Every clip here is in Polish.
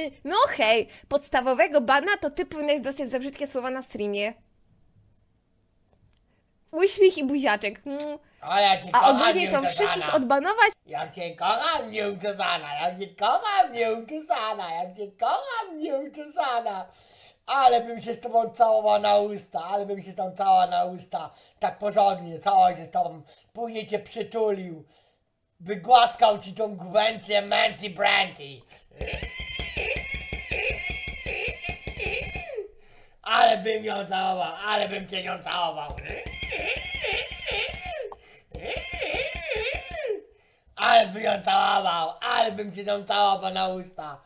Y, No hej, podstawowego bana to ty powinieneś dostać za brzydkie słowa na streamie. Uśmiech i buziaczek. Mm. Ale ja cię A kocham, ogólnie to wszystkich odbanować? Ja cię kocham, nieuczesana. Ja cię kocham, nieuczesana. Ja cię kocham, nieuczesana. Ale bym się z tobą całowała na usta, ale bym się tam całowała na usta. Tak porządnie, całował się z tobą. Później cię przytulił. Wygłaskał ci tą gwencję Manty Branty. Ale bym ją całował, ale bym cię nią całował. Ale bym ją całował, ale bym cię nią całował na usta.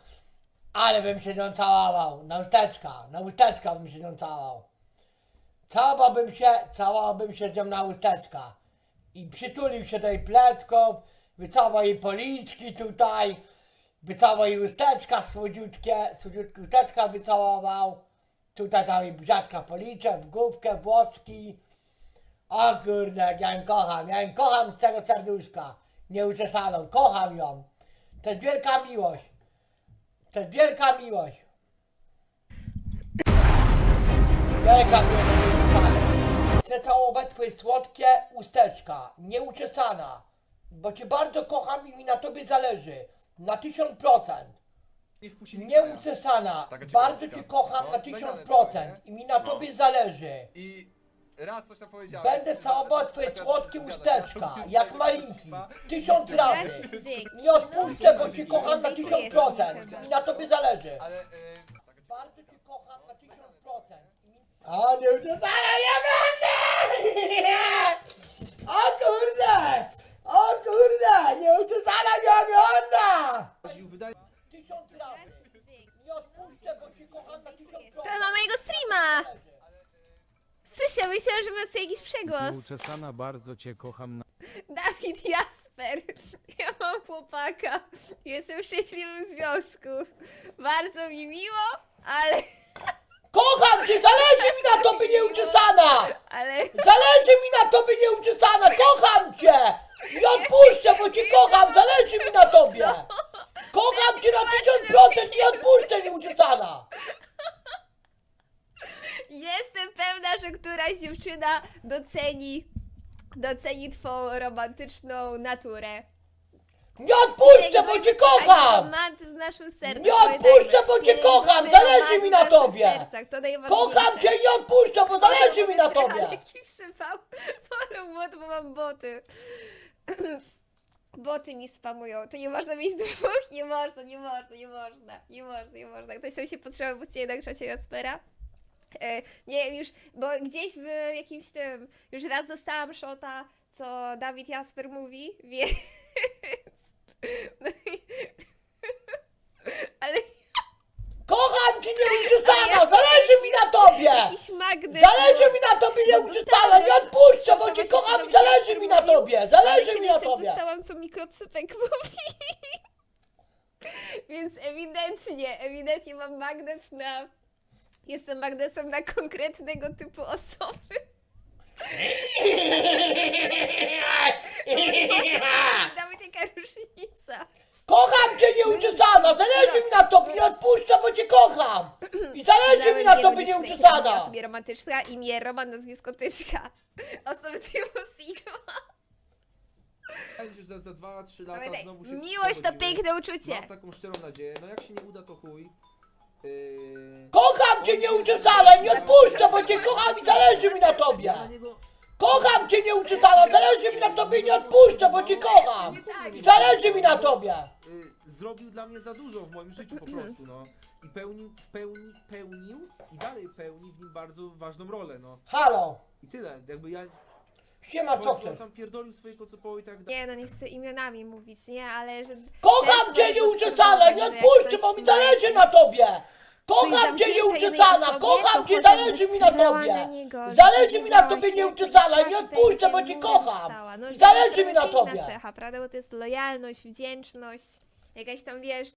Ale bym się nią całował, na usteczka, na usteczka bym się nią całował. Całowałbym się, całowałbym się z nią na usteczka. I przytulił się do jej plecków, wycałował jej policzki tutaj, wycałował jej usteczka słodziutkie, słodziutkie usteczka wycałował. Tutaj tam jej buziaczka policzek, w główkę, włoski. O kurde, ja ją kocham, ja ją kocham z całego serduszka. Nieuczesaną, kocham ją. To jest wielka miłość. To jest wielka miłość. Wielka miłość. Chcę całować twoje słodkie usteczka, nieuczesana. Bo cię bardzo kocham i mi na tobie zależy. Na tysiąc procent. Nie wpuścili. Taka Bardzo cię kocham No, na nagrane tysiąc to, procent. nie? I mi na No. tobie zależy. I raz coś tam powiedziałeś. Będę całował twoje Taka- słodkie usteczka, jak malinki. Tysiąc Raz razy. dzięki. Nie odpuszczę, bo cię kocham na tysiąc procent. I na tobie zależy. Ale... Bardzo cię kocham na tysiąc procent. A nie nie będę! O To na mojego streama! Słyszę, myślałam, że ma sobie jakiś przegłos. Nieuczesana bardzo cię kocham na Dawid Jasper. Ja mam chłopaka. Jestem w szczęśliwym związku. Bardzo mi miło, ale... Kocham cię! Zależy mi na tobie nieuczesana! Ale... Zależy mi na tobie nieuczesana! Kocham cię! Nie odpuszczę, bo cię kocham! Zależy mi na tobie! Kocham cię na tysiąc procent! Nie odpuszczę nieuczesana! Jestem pewna, że któraś dziewczyna doceni... Doceni twą romantyczną naturę. Nie odpuszczę, bo cię kocham! Romantyzm w naszym sercu. Nie odpuszczę, bo cię kocham, zależy mi na tobie. Kocham cię i nie odpuszczę, bo zależy mi na tobie! Jaki przypał. Wolę bot, bo mam boty. Boty mi spamują. To nie można mieć dwóch? Nie można, nie można, nie można. Nie można, nie można. Ktoś sobie się potrzebował, bo cię jednak trzecie Jaspera. E, nie wiem już, bo gdzieś w jakimś tym, już raz dostałam shota, co Dawid Jasper mówi, więc... No i... Ale Kocham cię nieuczesana! Zależy mi na tobie! jakiś magnes... Zależy mi na tobie nieuczesana! Nie odpuszczę, bo cię kocham i zależy mi na tobie! Zależy mi na tobie! Dostałam, co mikrocypek mówi. Więc ewidentnie, ewidentnie mam magnes na... Jestem magnesem na konkretnego typu osoby. Nawet jaka różnica. Kocham cię nieuczesana! Zależy mi na tobie! Nie odpuszczę, bo cię kocham! I zależy mi na tobie Ja nieuczesana! sobie romantyczna, imię Roman, nazwisko Tyszka. Osoby typu Sigma. że za, za 2-3 lata Pamiętaj, znowu się miłość to piękne uczucie. Mam taką szczerą nadzieję. No jak się nie uda, to chuj. Kocham cię nieuczesana! Nie odpuszczę, bo cię kocham i zależy mi na tobie! Kocham cię nieuczesana! Zależy mi na tobie! Nie odpuszczę, bo cię kocham! I zależy mi na tobie! y, zrobił dla mnie za dużo w moim życiu po prostu, no. I pełnił, pełni, pełnił i dalej pełni w nim bardzo ważną rolę, no. Halo! I tyle, jakby ja... Siema, co On chcesz? tam pierdolił swoje kocopoły i tak dalej. Nie, no nie chcę imionami mówić, nie, ale że... Kocham cię nieuczesana! Nie odpuszczę, bo mi zależy na tobie! Kocham cię nieuczesana! Kocham cię, zależy mi na tobie! Zależy mi na tobie nieuczesana! Nie odpuszczę, bo cię kocham! Zależy mi na tobie! cecha, prawda? Bo to jest lojalność, wdzięczność, jakaś tam, wiesz,